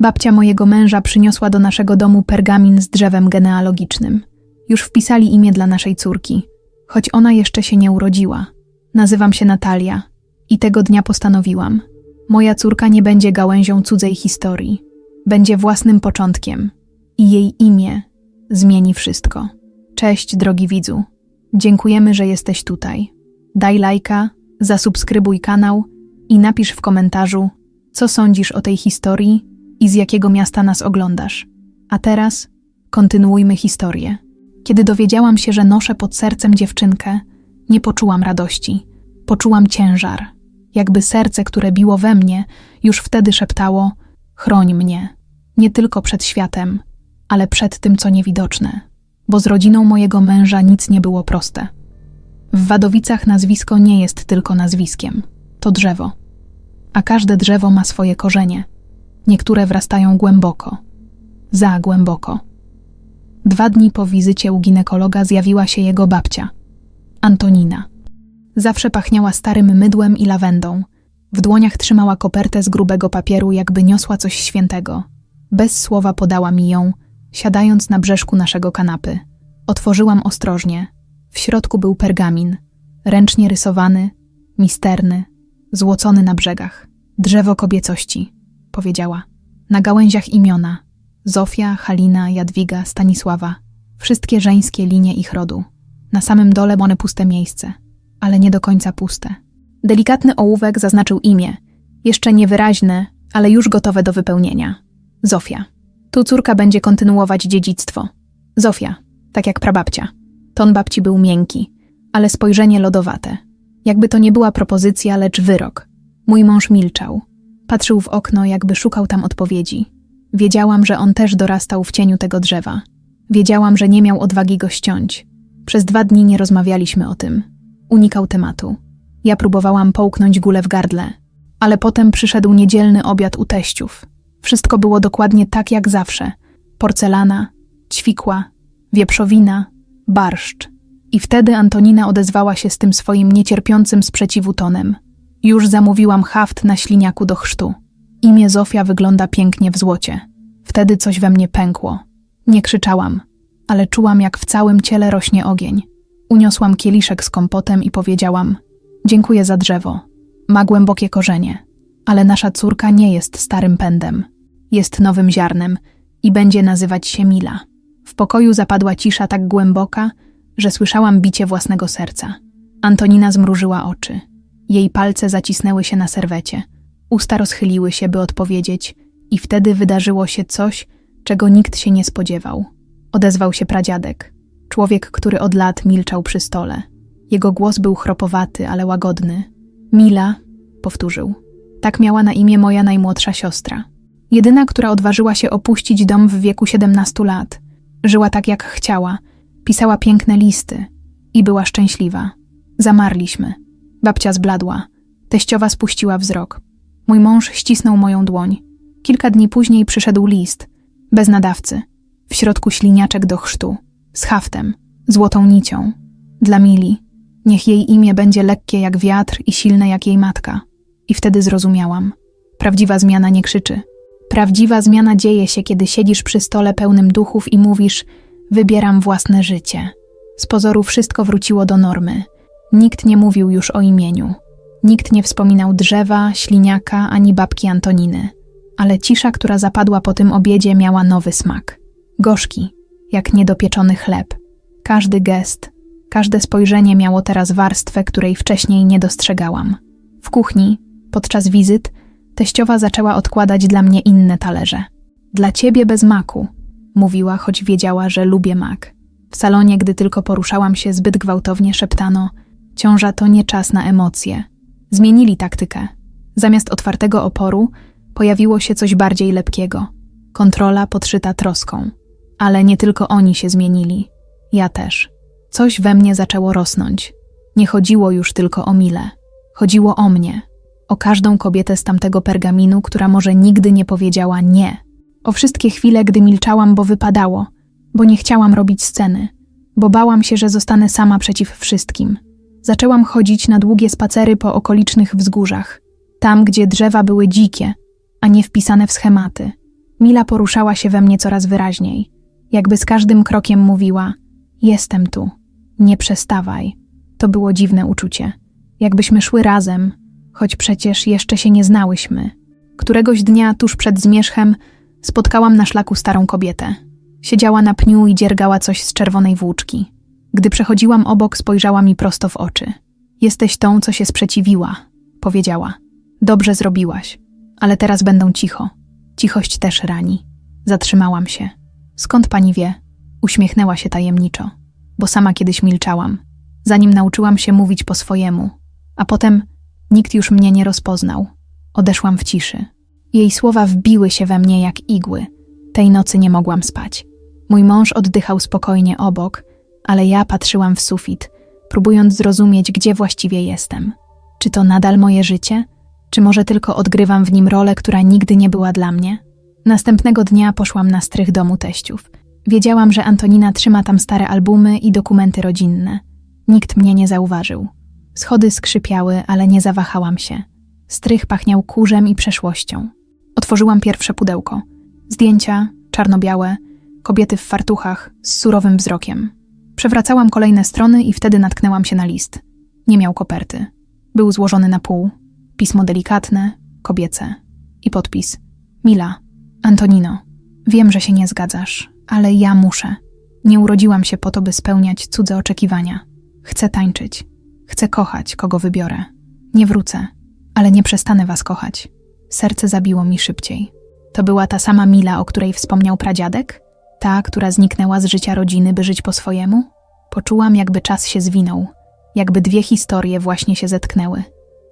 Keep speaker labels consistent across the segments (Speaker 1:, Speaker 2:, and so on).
Speaker 1: Babcia mojego męża przyniosła do naszego domu pergamin z drzewem genealogicznym. Już wpisali imię dla naszej córki, choć ona jeszcze się nie urodziła. Nazywam się Natalia i tego dnia postanowiłam. Moja córka nie będzie gałęzią cudzej historii, będzie własnym początkiem i jej imię zmieni wszystko. Cześć, drogi widzu. Dziękujemy, że jesteś tutaj. Daj lajka, zasubskrybuj kanał i napisz w komentarzu, co sądzisz o tej historii i z jakiego miasta nas oglądasz. A teraz kontynuujmy historię. Kiedy dowiedziałam się, że noszę pod sercem dziewczynkę, nie poczułam radości. Poczułam ciężar. Jakby serce, które biło we mnie, już wtedy szeptało: Chroń mnie. Nie tylko przed światem, ale przed tym, co niewidoczne. Bo z rodziną mojego męża nic nie było proste. W Wadowicach nazwisko nie jest tylko nazwiskiem to drzewo. A każde drzewo ma swoje korzenie. Niektóre wrastają głęboko, za głęboko. Dwa dni po wizycie u ginekologa zjawiła się jego babcia, Antonina. Zawsze pachniała starym mydłem i lawendą. W dłoniach trzymała kopertę z grubego papieru, jakby niosła coś świętego. Bez słowa podała mi ją, siadając na brzeszku naszego kanapy. Otworzyłam ostrożnie. W środku był pergamin, ręcznie rysowany, misterny, złocony na brzegach. Drzewo kobiecości, powiedziała. Na gałęziach imiona. Zofia, Halina, Jadwiga, Stanisława. Wszystkie żeńskie linie ich rodu. Na samym dole one puste miejsce, ale nie do końca puste. Delikatny ołówek zaznaczył imię. Jeszcze niewyraźne, ale już gotowe do wypełnienia. Zofia. Tu córka będzie kontynuować dziedzictwo. Zofia, tak jak prababcia. Ton babci był miękki, ale spojrzenie lodowate. Jakby to nie była propozycja, lecz wyrok. Mój mąż milczał. Patrzył w okno, jakby szukał tam odpowiedzi. Wiedziałam, że on też dorastał w cieniu tego drzewa. Wiedziałam, że nie miał odwagi go ściąć. Przez dwa dni nie rozmawialiśmy o tym. Unikał tematu. Ja próbowałam połknąć gulę w gardle, ale potem przyszedł niedzielny obiad u teściów. Wszystko było dokładnie tak jak zawsze. Porcelana, ćwikła, wieprzowina, barszcz. I wtedy Antonina odezwała się z tym swoim niecierpiącym sprzeciwu tonem. Już zamówiłam haft na śliniaku do chrztu. Imię Zofia wygląda pięknie w złocie. Wtedy coś we mnie pękło. Nie krzyczałam, ale czułam, jak w całym ciele rośnie ogień. Uniosłam kieliszek z kompotem i powiedziałam: Dziękuję za drzewo. Ma głębokie korzenie, ale nasza córka nie jest starym pędem. Jest nowym ziarnem i będzie nazywać się Mila. W pokoju zapadła cisza tak głęboka, że słyszałam bicie własnego serca. Antonina zmrużyła oczy. Jej palce zacisnęły się na serwecie. Usta rozchyliły się, by odpowiedzieć, i wtedy wydarzyło się coś, czego nikt się nie spodziewał. Odezwał się pradziadek, człowiek, który od lat milczał przy stole. Jego głos był chropowaty, ale łagodny. Mila, powtórzył. Tak miała na imię moja najmłodsza siostra. Jedyna, która odważyła się opuścić dom w wieku 17 lat. Żyła tak, jak chciała, pisała piękne listy i była szczęśliwa. Zamarliśmy. Babcia zbladła. Teściowa spuściła wzrok. Mój mąż ścisnął moją dłoń. Kilka dni później przyszedł list, bez nadawcy, w środku śliniaczek do chrztu, z haftem, złotą nicią. Dla Mili. Niech jej imię będzie lekkie jak wiatr i silne jak jej matka. I wtedy zrozumiałam. Prawdziwa zmiana nie krzyczy. Prawdziwa zmiana dzieje się, kiedy siedzisz przy stole pełnym duchów i mówisz: Wybieram własne życie. Z pozoru wszystko wróciło do normy. Nikt nie mówił już o imieniu. Nikt nie wspominał drzewa, śliniaka ani babki Antoniny. Ale cisza, która zapadła po tym obiedzie, miała nowy smak. Gorzki, jak niedopieczony chleb. Każdy gest, każde spojrzenie miało teraz warstwę, której wcześniej nie dostrzegałam. W kuchni, podczas wizyt, teściowa zaczęła odkładać dla mnie inne talerze. Dla ciebie bez maku, mówiła, choć wiedziała, że lubię mak. W salonie, gdy tylko poruszałam się zbyt gwałtownie, szeptano: Ciąża to nie czas na emocje. Zmienili taktykę. Zamiast otwartego oporu pojawiło się coś bardziej lepkiego. Kontrola podszyta troską. Ale nie tylko oni się zmienili. Ja też. Coś we mnie zaczęło rosnąć. Nie chodziło już tylko o Milę. Chodziło o mnie. O każdą kobietę z tamtego pergaminu, która może nigdy nie powiedziała nie. O wszystkie chwile, gdy milczałam, bo wypadało, bo nie chciałam robić sceny, bo bałam się, że zostanę sama przeciw wszystkim. Zaczęłam chodzić na długie spacery po okolicznych wzgórzach, tam, gdzie drzewa były dzikie, a nie wpisane w schematy, Mila poruszała się we mnie coraz wyraźniej, jakby z każdym krokiem mówiła: Jestem tu, nie przestawaj. To było dziwne uczucie. Jakbyśmy szły razem, choć przecież jeszcze się nie znałyśmy. Któregoś dnia, tuż przed zmierzchem, spotkałam na szlaku starą kobietę. Siedziała na pniu i dziergała coś z czerwonej włóczki. Gdy przechodziłam obok, spojrzała mi prosto w oczy. Jesteś tą, co się sprzeciwiła, powiedziała. Dobrze zrobiłaś, ale teraz będą cicho. Cichość też rani. Zatrzymałam się. Skąd pani wie? Uśmiechnęła się tajemniczo, bo sama kiedyś milczałam, zanim nauczyłam się mówić po swojemu, a potem nikt już mnie nie rozpoznał. Odeszłam w ciszy. Jej słowa wbiły się we mnie jak igły. Tej nocy nie mogłam spać. Mój mąż oddychał spokojnie obok, ale ja patrzyłam w sufit, próbując zrozumieć, gdzie właściwie jestem. Czy to nadal moje życie? Czy może tylko odgrywam w nim rolę, która nigdy nie była dla mnie? Następnego dnia poszłam na strych domu teściów. Wiedziałam, że Antonina trzyma tam stare albumy i dokumenty rodzinne. Nikt mnie nie zauważył. Schody skrzypiały, ale nie zawahałam się. Strych pachniał kurzem i przeszłością. Otworzyłam pierwsze pudełko. Zdjęcia, czarno-białe, kobiety w fartuchach, z surowym wzrokiem. Przewracałam kolejne strony i wtedy natknęłam się na list. Nie miał koperty. Był złożony na pół. Pismo delikatne, kobiece. I podpis. Mila, Antonino, wiem, że się nie zgadzasz, ale ja muszę. Nie urodziłam się po to, by spełniać cudze oczekiwania. Chcę tańczyć. Chcę kochać, kogo wybiorę. Nie wrócę, ale nie przestanę was kochać. Serce zabiło mi szybciej. To była ta sama Mila, o której wspomniał pradziadek? Ta, która zniknęła z życia rodziny, by żyć po swojemu? Poczułam, jakby czas się zwinął, jakby dwie historie właśnie się zetknęły.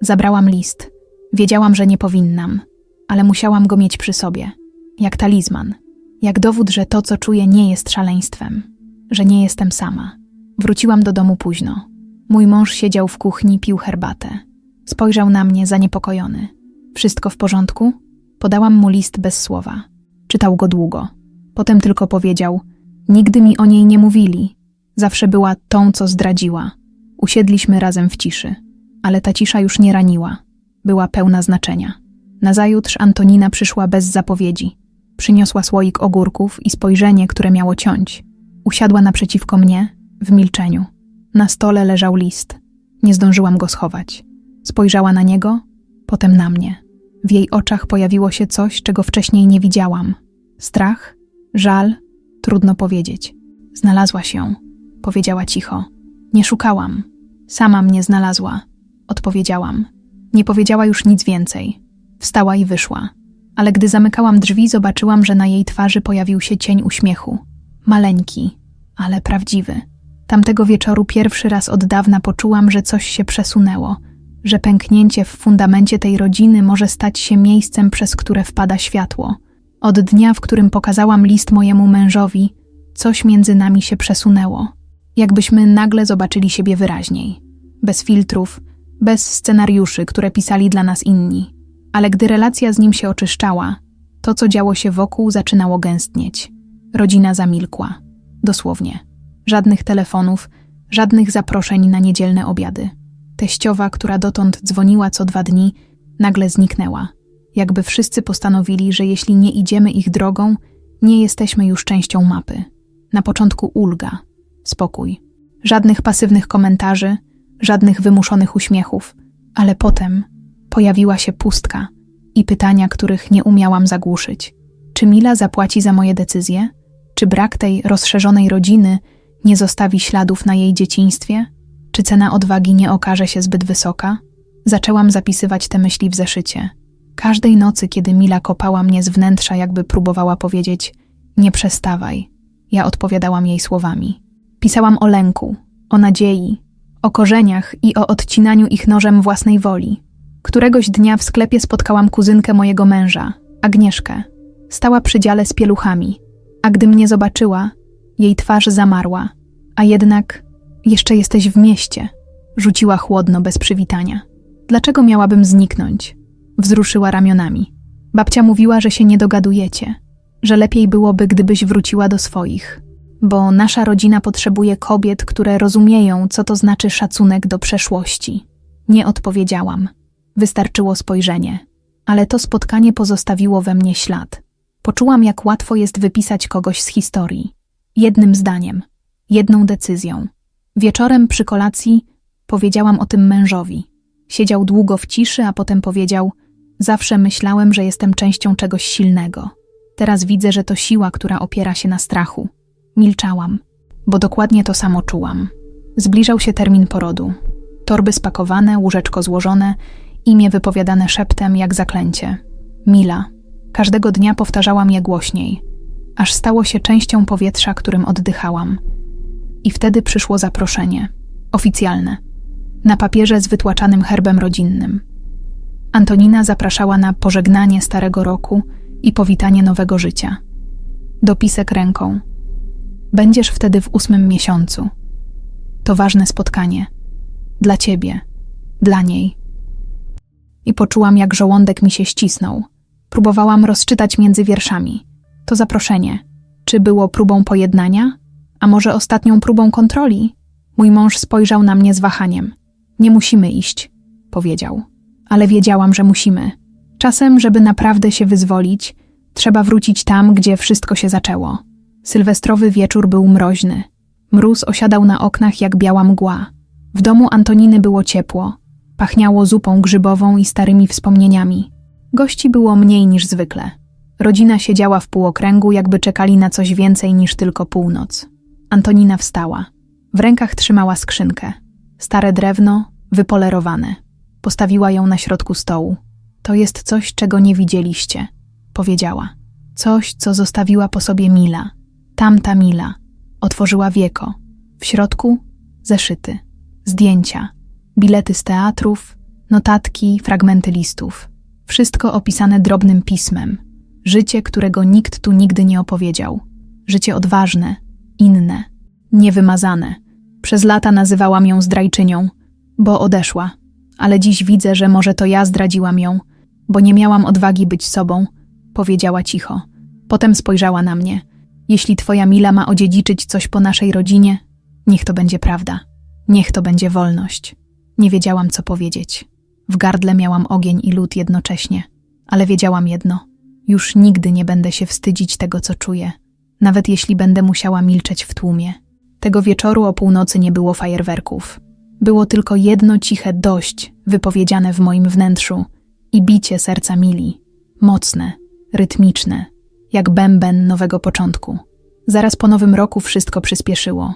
Speaker 1: Zabrałam list. Wiedziałam, że nie powinnam, ale musiałam go mieć przy sobie, jak talizman, jak dowód, że to, co czuję, nie jest szaleństwem, że nie jestem sama. Wróciłam do domu późno. Mój mąż siedział w kuchni, pił herbatę. Spojrzał na mnie zaniepokojony. Wszystko w porządku? Podałam mu list bez słowa. Czytał go długo. Potem tylko powiedział: Nigdy mi o niej nie mówili. Zawsze była tą, co zdradziła. Usiedliśmy razem w ciszy, ale ta cisza już nie raniła. Była pełna znaczenia. Nazajutrz Antonina przyszła bez zapowiedzi. Przyniosła słoik ogórków i spojrzenie, które miało ciąć. Usiadła naprzeciwko mnie, w milczeniu. Na stole leżał list. Nie zdążyłam go schować. Spojrzała na niego, potem na mnie. W jej oczach pojawiło się coś, czego wcześniej nie widziałam. Strach, żal, trudno powiedzieć. Znalazłaś ją, powiedziała cicho. Nie szukałam. Sama mnie znalazła, odpowiedziałam. Nie powiedziała już nic więcej. Wstała i wyszła. Ale gdy zamykałam drzwi, zobaczyłam, że na jej twarzy pojawił się cień uśmiechu. Maleńki, ale prawdziwy. Tamtego wieczoru pierwszy raz od dawna poczułam, że coś się przesunęło, że pęknięcie w fundamencie tej rodziny może stać się miejscem, przez które wpada światło. Od dnia, w którym pokazałam list mojemu mężowi, coś między nami się przesunęło. Jakbyśmy nagle zobaczyli siebie wyraźniej. Bez filtrów, bez scenariuszy, które pisali dla nas inni. Ale gdy relacja z nim się oczyszczała, to, co działo się wokół, zaczynało gęstnieć. Rodzina zamilkła. Dosłownie. Żadnych telefonów, żadnych zaproszeń na niedzielne obiady. Teściowa, która dotąd dzwoniła co dwa dni, nagle zniknęła. Jakby wszyscy postanowili, że jeśli nie idziemy ich drogą, nie jesteśmy już częścią mapy. Na początku ulga, spokój. Żadnych pasywnych komentarzy, żadnych wymuszonych uśmiechów, ale potem pojawiła się pustka i pytania, których nie umiałam zagłuszyć. Czy Mila zapłaci za moje decyzje? Czy brak tej rozszerzonej rodziny nie zostawi śladów na jej dzieciństwie? Czy cena odwagi nie okaże się zbyt wysoka? Zaczęłam zapisywać te myśli w zeszycie. Każdej nocy, kiedy Mila kopała mnie z wnętrza, jakby próbowała powiedzieć: Nie przestawaj. Ja odpowiadałam jej słowami. Pisałam o lęku, o nadziei, o korzeniach i o odcinaniu ich nożem własnej woli. Któregoś dnia w sklepie spotkałam kuzynkę mojego męża, Agnieszkę. Stała przy dziale z pieluchami, a gdy mnie zobaczyła, jej twarz zamarła, a jednak jeszcze jesteś w mieście, rzuciła chłodno bez przywitania. Dlaczego miałabym zniknąć? Wzruszyła ramionami. Babcia mówiła, że się nie dogadujecie, że lepiej byłoby, gdybyś wróciła do swoich, bo nasza rodzina potrzebuje kobiet, które rozumieją, co to znaczy szacunek do przeszłości. Nie odpowiedziałam. Wystarczyło spojrzenie, ale to spotkanie pozostawiło we mnie ślad. Poczułam, jak łatwo jest wypisać kogoś z historii. Jednym zdaniem, jedną decyzją. Wieczorem przy kolacji powiedziałam o tym mężowi. Siedział długo w ciszy, a potem powiedział: Zawsze myślałem, że jestem częścią czegoś silnego. Teraz widzę, że to siła, która opiera się na strachu. Milczałam, bo dokładnie to samo czułam. Zbliżał się termin porodu. Torby spakowane, łóżeczko złożone, imię wypowiadane szeptem jak zaklęcie. Mila. Każdego dnia powtarzałam je głośniej, aż stało się częścią powietrza, którym oddychałam. I wtedy przyszło zaproszenie. Oficjalne. Na papierze z wytłaczanym herbem rodzinnym. Antonina zapraszała na pożegnanie starego roku i powitanie nowego życia. Dopisek ręką. Będziesz wtedy w ósmym miesiącu. To ważne spotkanie. Dla ciebie, dla niej. I poczułam, jak żołądek mi się ścisnął. Próbowałam rozczytać między wierszami. To zaproszenie. Czy było próbą pojednania? A może ostatnią próbą kontroli? Mój mąż spojrzał na mnie z wahaniem. Nie musimy iść, powiedział. Ale wiedziałam, że musimy. Czasem, żeby naprawdę się wyzwolić, trzeba wrócić tam, gdzie wszystko się zaczęło. Sylwestrowy wieczór był mroźny. Mróz osiadał na oknach jak biała mgła. W domu Antoniny było ciepło. Pachniało zupą grzybową i starymi wspomnieniami. Gości było mniej niż zwykle. Rodzina siedziała w półokręgu, jakby czekali na coś więcej niż tylko północ. Antonina wstała. W rękach trzymała skrzynkę. Stare drewno, wypolerowane. Postawiła ją na środku stołu. To jest coś, czego nie widzieliście, powiedziała. Coś, co zostawiła po sobie Mila. Tamta Mila. Otworzyła wieko. W środku zeszyty, zdjęcia, bilety z teatrów, notatki, fragmenty listów. Wszystko opisane drobnym pismem. Życie, którego nikt tu nigdy nie opowiedział. Życie odważne, inne, niewymazane. Przez lata nazywałam ją zdrajczynią, bo odeszła. Ale dziś widzę, że może to ja zdradziłam ją, bo nie miałam odwagi być sobą, powiedziała cicho. Potem spojrzała na mnie. Jeśli twoja Mila ma odziedziczyć coś po naszej rodzinie, niech to będzie prawda. Niech to będzie wolność. Nie wiedziałam, co powiedzieć. W gardle miałam ogień i lód jednocześnie, ale wiedziałam jedno: już nigdy nie będę się wstydzić tego, co czuję, nawet jeśli będę musiała milczeć w tłumie. Tego wieczoru o północy nie było fajerwerków. Było tylko jedno ciche dość wypowiedziane w moim wnętrzu i bicie serca Mili. Mocne, rytmiczne, jak bęben nowego początku. Zaraz po nowym roku wszystko przyspieszyło.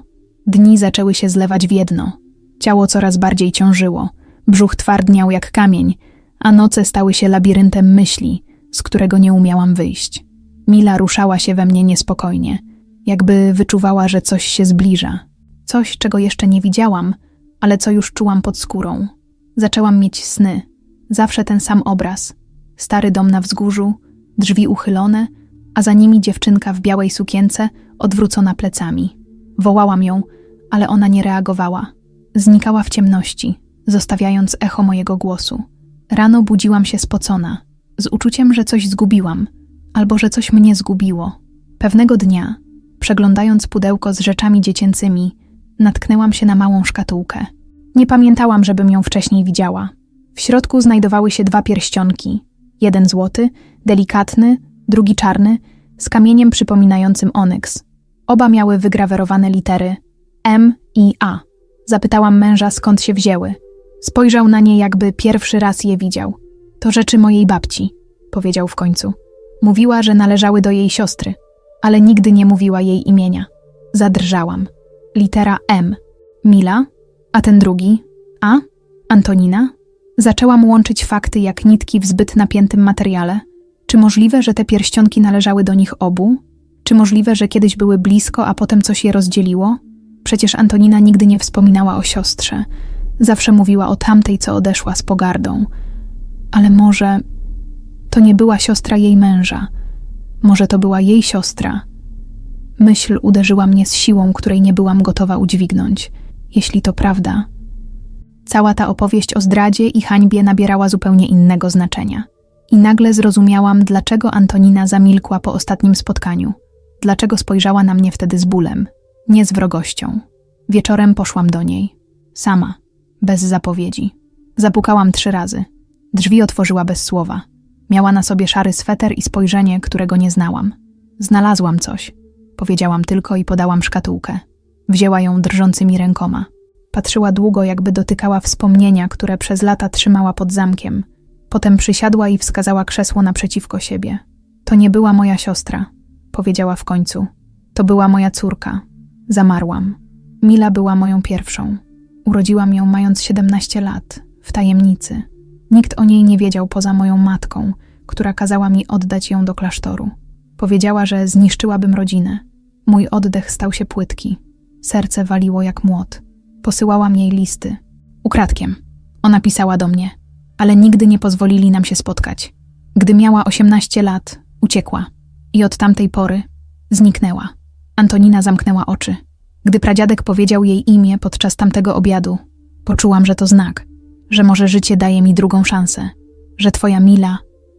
Speaker 1: Dni zaczęły się zlewać w jedno. Ciało coraz bardziej ciążyło, brzuch twardniał jak kamień, a noce stały się labiryntem myśli, z którego nie umiałam wyjść. Mila ruszała się we mnie niespokojnie, jakby wyczuwała, że coś się zbliża. Coś, czego jeszcze nie widziałam, ale co już czułam pod skórą. Zaczęłam mieć sny. Zawsze ten sam obraz. Stary dom na wzgórzu, drzwi uchylone, a za nimi dziewczynka w białej sukience, odwrócona plecami. Wołałam ją, ale ona nie reagowała. Znikała w ciemności, zostawiając echo mojego głosu. Rano budziłam się spocona, z uczuciem, że coś zgubiłam, albo że coś mnie zgubiło. Pewnego dnia, przeglądając pudełko z rzeczami dziecięcymi, natknęłam się na małą szkatułkę. Nie pamiętałam, żebym ją wcześniej widziała. W środku znajdowały się dwa pierścionki. Jeden złoty, delikatny, drugi czarny, z kamieniem przypominającym onyks. Oba miały wygrawerowane litery M i A. Zapytałam męża, skąd się wzięły. Spojrzał na nie, jakby pierwszy raz je widział. To rzeczy mojej babci, powiedział w końcu. Mówiła, że należały do jej siostry, ale nigdy nie mówiła jej imienia. Zadrżałam. Litera M. Mila? A ten drugi? A? Antonina? Zaczęłam łączyć fakty jak nitki w zbyt napiętym materiale. Czy możliwe, że te pierścionki należały do nich obu? Czy możliwe, że kiedyś były blisko, a potem coś je rozdzieliło? Przecież Antonina nigdy nie wspominała o siostrze. Zawsze mówiła o tamtej, co odeszła z pogardą. Ale może to nie była siostra jej męża. Może to była jej siostra. Myśl uderzyła mnie z siłą, której nie byłam gotowa udźwignąć. Jeśli to prawda, cała ta opowieść o zdradzie i hańbie nabierała zupełnie innego znaczenia. I nagle zrozumiałam, dlaczego Antonina zamilkła po ostatnim spotkaniu. Dlaczego spojrzała na mnie wtedy z bólem, nie z wrogością. Wieczorem poszłam do niej. Sama, bez zapowiedzi. Zapukałam trzy razy. Drzwi otworzyła bez słowa. Miała na sobie szary sweter i spojrzenie, którego nie znałam. Znalazłam coś, powiedziałam tylko i podałam szkatułkę. Wzięła ją drżącymi rękoma. Patrzyła długo, jakby dotykała wspomnienia, które przez lata trzymała pod zamkiem. Potem przysiadła i wskazała krzesło naprzeciwko siebie. To nie była moja siostra, powiedziała w końcu. To była moja córka. Zamarłam. Mila była moją pierwszą. Urodziłam ją mając 17 lat, w tajemnicy. Nikt o niej nie wiedział poza moją matką, która kazała mi oddać ją do klasztoru. Powiedziała, że zniszczyłabym rodzinę. Mój oddech stał się płytki. Serce waliło jak młot. Posyłałam jej listy. Ukradkiem. Ona pisała do mnie, ale nigdy nie pozwolili nam się spotkać. Gdy miała 18 lat, uciekła i od tamtej pory zniknęła. Antonina zamknęła oczy. Gdy pradziadek powiedział jej imię podczas tamtego obiadu, poczułam, że to znak, że może życie daje mi drugą szansę, że twoja Mila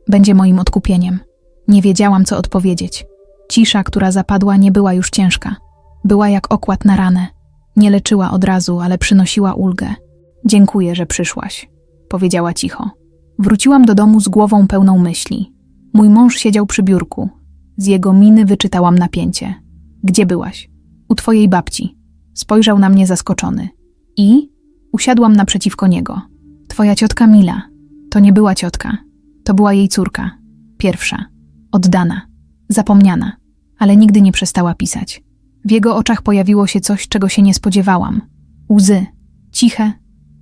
Speaker 1: będzie moim odkupieniem. Nie wiedziałam, co odpowiedzieć. Cisza, która zapadła, nie była już ciężka. Była jak okład na ranę. Nie leczyła od razu, ale przynosiła ulgę. Dziękuję, że przyszłaś, powiedziała cicho. Wróciłam do domu z głową pełną myśli. Mój mąż siedział przy biurku. Z jego miny wyczytałam napięcie. Gdzie byłaś? U twojej babci. Spojrzał na mnie zaskoczony. I? Usiadłam naprzeciwko niego. Twoja ciotka Mila. To nie była ciotka. To była jej córka. Pierwsza. Oddana. Zapomniana. Ale nigdy nie przestała pisać. W jego oczach pojawiło się coś, czego się nie spodziewałam. Łzy. Ciche,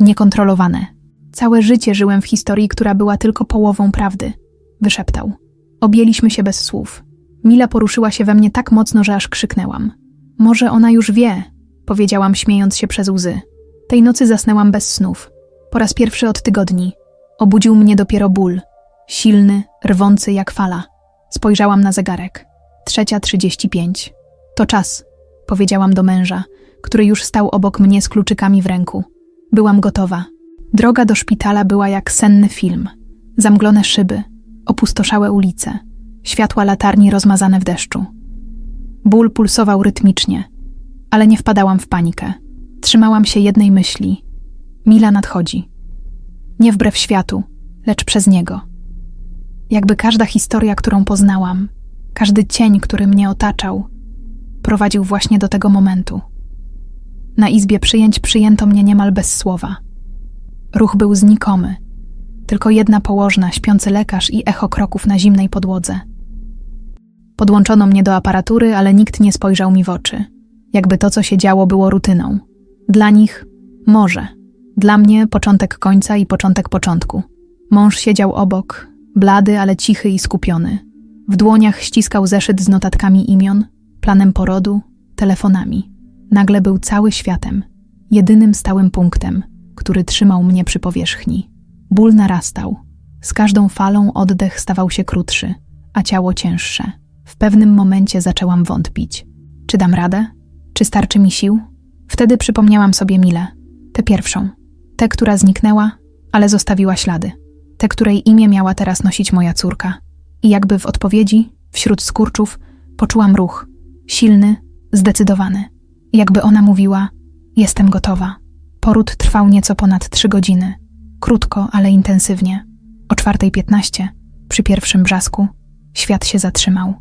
Speaker 1: niekontrolowane. Całe życie żyłem w historii, która była tylko połową prawdy. Wyszeptał. Objęliśmy się bez słów. Mila poruszyła się we mnie tak mocno, że aż krzyknęłam. Może ona już wie, powiedziałam, śmiejąc się przez łzy. Tej nocy zasnęłam bez snów. Po raz pierwszy od tygodni. Obudził mnie dopiero ból. Silny, rwący jak fala. Spojrzałam na zegarek. Trzecia trzydzieści pięć. To czas, powiedziałam do męża, który już stał obok mnie z kluczykami w ręku. Byłam gotowa. Droga do szpitala była jak senny film. Zamglone szyby, opustoszałe ulice, światła latarni rozmazane w deszczu. Ból pulsował rytmicznie, ale nie wpadałam w panikę. Trzymałam się jednej myśli. Mila nadchodzi. Nie wbrew światu, lecz przez niego. Jakby każda historia, którą poznałam, każdy cień, który mnie otaczał, prowadził właśnie do tego momentu. Na izbie przyjęć przyjęto mnie niemal bez słowa. Ruch był znikomy. Tylko jedna położna, śpiący lekarz i echo kroków na zimnej podłodze. Podłączono mnie do aparatury, ale nikt nie spojrzał mi w oczy. Jakby to, co się działo, było rutyną. Dla nich może. Dla mnie początek końca i początek początku. Mąż siedział obok, blady, ale cichy i skupiony. W dłoniach ściskał zeszyt z notatkami imion, planem porodu, telefonami. Nagle był cały światem, jedynym stałym punktem, który trzymał mnie przy powierzchni. Ból narastał. Z każdą falą oddech stawał się krótszy, a ciało cięższe. W pewnym momencie zaczęłam wątpić. Czy dam radę? Czy starczy mi sił? Wtedy przypomniałam sobie Milę. Tę pierwszą. Tę, która zniknęła, ale zostawiła ślady. Tę, której imię miała teraz nosić moja córka. I jakby w odpowiedzi, wśród skurczów, poczułam ruch. Silny, zdecydowany. Jakby ona mówiła: Jestem gotowa. Poród trwał nieco ponad trzy godziny. Krótko, ale intensywnie. O czwartej piętnaście, przy pierwszym brzasku, świat się zatrzymał.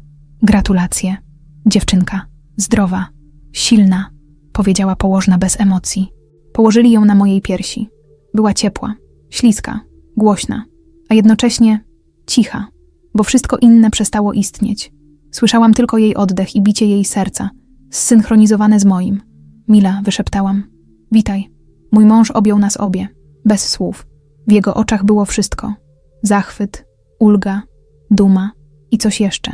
Speaker 1: Gratulacje. Dziewczynka. Zdrowa. Silna. Powiedziała położna bez emocji. Położyli ją na mojej piersi. Była ciepła, śliska, głośna, a jednocześnie cicha, bo wszystko inne przestało istnieć. Słyszałam tylko jej oddech i bicie jej serca, zsynchronizowane z moim. Mila, wyszeptałam. Witaj. Mój mąż objął nas obie, bez słów. W jego oczach było wszystko: zachwyt, ulga, duma i coś jeszcze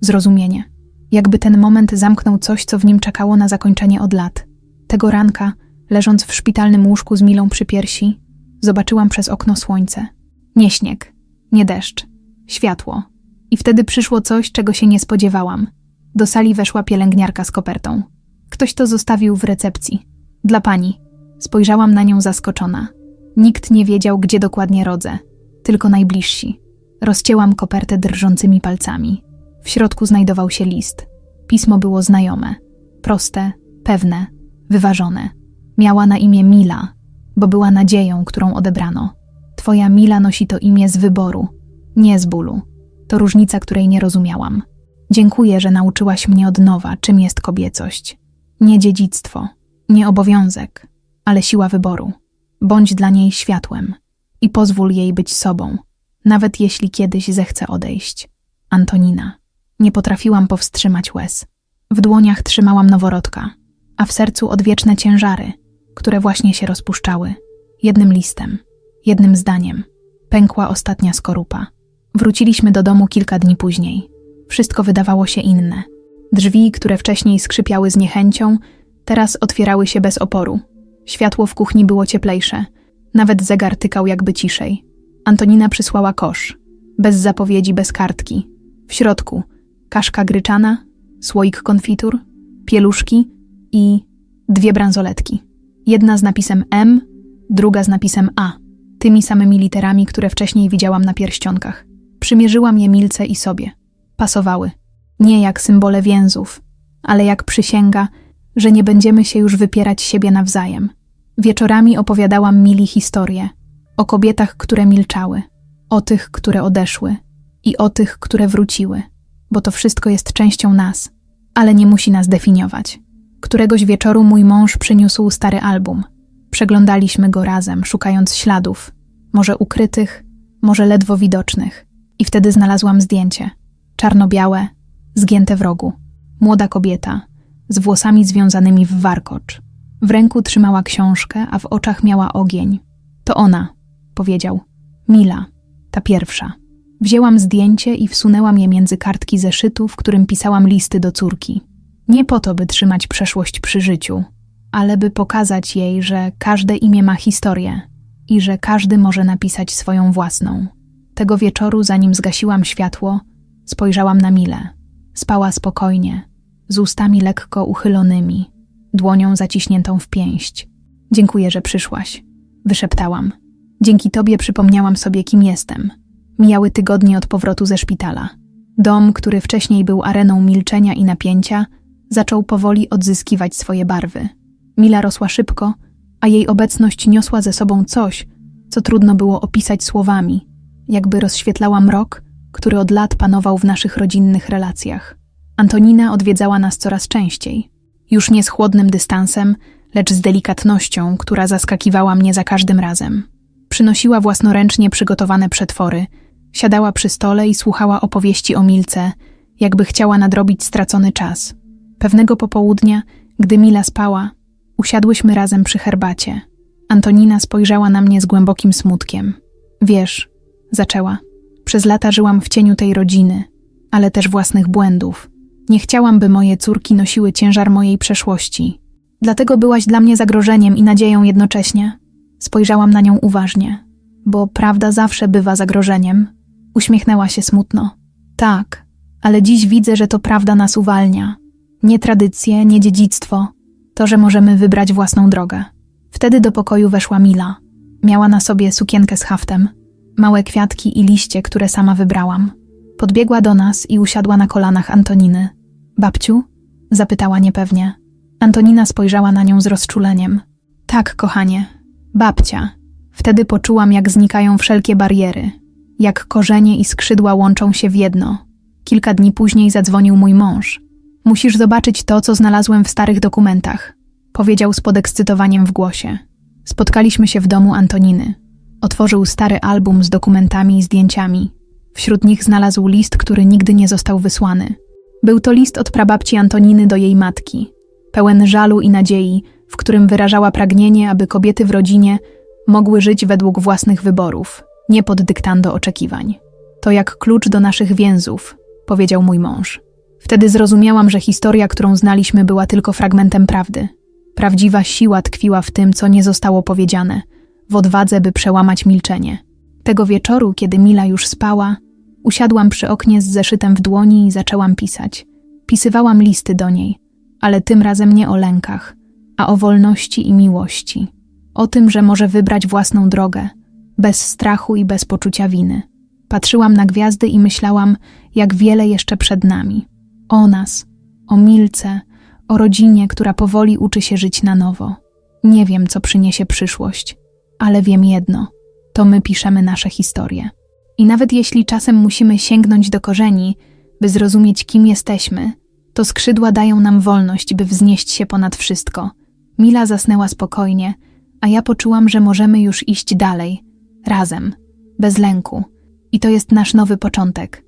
Speaker 1: zrozumienie. Jakby ten moment zamknął coś, co w nim czekało na zakończenie od lat. Tego ranka, leżąc w szpitalnym łóżku z Milą przy piersi, zobaczyłam przez okno słońce. Nie śnieg, nie deszcz, światło. I wtedy przyszło coś, czego się nie spodziewałam. Do sali weszła pielęgniarka z kopertą. Ktoś to zostawił w recepcji. Dla pani. Spojrzałam na nią zaskoczona. Nikt nie wiedział, gdzie dokładnie rodzę, tylko najbliżsi. Rozcięłam kopertę drżącymi palcami. W środku znajdował się list. Pismo było znajome, proste, pewne, wyważone. Miała na imię Mila, bo była nadzieją, którą odebrano. Twoja Mila nosi to imię z wyboru. Nie z bólu. To różnica, której nie rozumiałam. Dziękuję, że nauczyłaś mnie od nowa, czym jest kobiecość. Nie dziedzictwo, nie obowiązek, ale siła wyboru. Bądź dla niej światłem i pozwól jej być sobą, nawet jeśli kiedyś zechce odejść. Antonina. Nie potrafiłam powstrzymać łez. W dłoniach trzymałam noworodka, a w sercu odwieczne ciężary, które właśnie się rozpuszczały. Jednym listem, jednym zdaniem. Pękła ostatnia skorupa. Wróciliśmy do domu kilka dni później. Wszystko wydawało się inne. Drzwi, które wcześniej skrzypiały z niechęcią, teraz otwierały się bez oporu. Światło w kuchni było cieplejsze. Nawet zegar tykał jakby ciszej. Antonina przysłała kosz. Bez zapowiedzi, bez kartki. W środku kaszka gryczana, słoik konfitur, pieluszki i dwie bransoletki. Jedna z napisem M, druga z napisem A, tymi samymi literami, które wcześniej widziałam na pierścionkach. Przymierzyłam je Milce i sobie. Pasowały. Nie jak symbole więzów, ale jak przysięga, że nie będziemy się już wypierać siebie nawzajem. Wieczorami opowiadałam Mili historię o kobietach, które milczały, o tych, które odeszły i o tych, które wróciły, bo to wszystko jest częścią nas, ale nie musi nas definiować. Któregoś wieczoru mój mąż przyniósł stary album. Przeglądaliśmy go razem, szukając śladów, może ukrytych, może ledwo widocznych. I wtedy znalazłam zdjęcie czarno-białe, zgięte w rogu. Młoda kobieta, z włosami związanymi w warkocz. W ręku trzymała książkę, a w oczach miała ogień. To ona, powiedział. Mila, ta pierwsza. Wzięłam zdjęcie i wsunęłam je między kartki zeszytu, w którym pisałam listy do córki. Nie po to, by trzymać przeszłość przy życiu, ale by pokazać jej, że każde imię ma historię i że każdy może napisać swoją własną. Tego wieczoru, zanim zgasiłam światło, spojrzałam na Milę. Spała spokojnie, z ustami lekko uchylonymi, dłonią zaciśniętą w pięść. Dziękuję, że przyszłaś, wyszeptałam. Dzięki tobie przypomniałam sobie, kim jestem. Mijały tygodnie od powrotu ze szpitala. Dom, który wcześniej był areną milczenia i napięcia, zaczął powoli odzyskiwać swoje barwy. Mila rosła szybko, a jej obecność niosła ze sobą coś, co trudno było opisać słowami, jakby rozświetlała mrok, który od lat panował w naszych rodzinnych relacjach. Antonina odwiedzała nas coraz częściej, już nie z chłodnym dystansem, lecz z delikatnością, która zaskakiwała mnie za każdym razem. Przynosiła własnoręcznie przygotowane przetwory, siadała przy stole i słuchała opowieści o Milce, jakby chciała nadrobić stracony czas. Pewnego popołudnia, gdy Mila spała, usiadłyśmy razem przy herbacie. Antonina spojrzała na mnie z głębokim smutkiem. Wiesz, zaczęła. Przez lata żyłam w cieniu tej rodziny, ale też własnych błędów. Nie chciałam, by moje córki nosiły ciężar mojej przeszłości. Dlatego byłaś dla mnie zagrożeniem i nadzieją jednocześnie. Spojrzałam na nią uważnie, bo prawda zawsze bywa zagrożeniem. Uśmiechnęła się smutno. Tak, ale dziś widzę, że to prawda nas uwalnia. Nie tradycje, nie dziedzictwo, to, że możemy wybrać własną drogę. Wtedy do pokoju weszła Mila. Miała na sobie sukienkę z haftem, małe kwiatki i liście, które sama wybrałam. Podbiegła do nas i usiadła na kolanach Antoniny. Babciu? zapytała niepewnie. Antonina spojrzała na nią z rozczuleniem. Tak, kochanie, babcia. Wtedy poczułam, jak znikają wszelkie bariery, jak korzenie i skrzydła łączą się w jedno. Kilka dni później zadzwonił mój mąż. Musisz zobaczyć to, co znalazłem w starych dokumentach, powiedział z podekscytowaniem w głosie. Spotkaliśmy się w domu Antoniny. Otworzył stary album z dokumentami i zdjęciami. Wśród nich znalazł list, który nigdy nie został wysłany. Był to list od prababci Antoniny do jej matki, pełen żalu i nadziei, w którym wyrażała pragnienie, aby kobiety w rodzinie mogły żyć według własnych wyborów, nie pod dyktando oczekiwań. To jak klucz do naszych więzów, powiedział mój mąż. Wtedy zrozumiałam, że historia, którą znaliśmy, była tylko fragmentem prawdy. Prawdziwa siła tkwiła w tym, co nie zostało powiedziane, w odwadze, by przełamać milczenie. Tego wieczoru, kiedy Mila już spała, usiadłam przy oknie z zeszytem w dłoni i zaczęłam pisać. Pisywałam listy do niej, ale tym razem nie o lękach, a o wolności i miłości. O tym, że może wybrać własną drogę, bez strachu i bez poczucia winy. Patrzyłam na gwiazdy i myślałam, jak wiele jeszcze przed nami. O nas, o Milce, o rodzinie, która powoli uczy się żyć na nowo. Nie wiem, co przyniesie przyszłość, ale wiem jedno: to my piszemy nasze historie. I nawet jeśli czasem musimy sięgnąć do korzeni, by zrozumieć, kim jesteśmy, to skrzydła dają nam wolność, by wznieść się ponad wszystko. Mila zasnęła spokojnie, a ja poczułam, że możemy już iść dalej, razem, bez lęku. I to jest nasz nowy początek.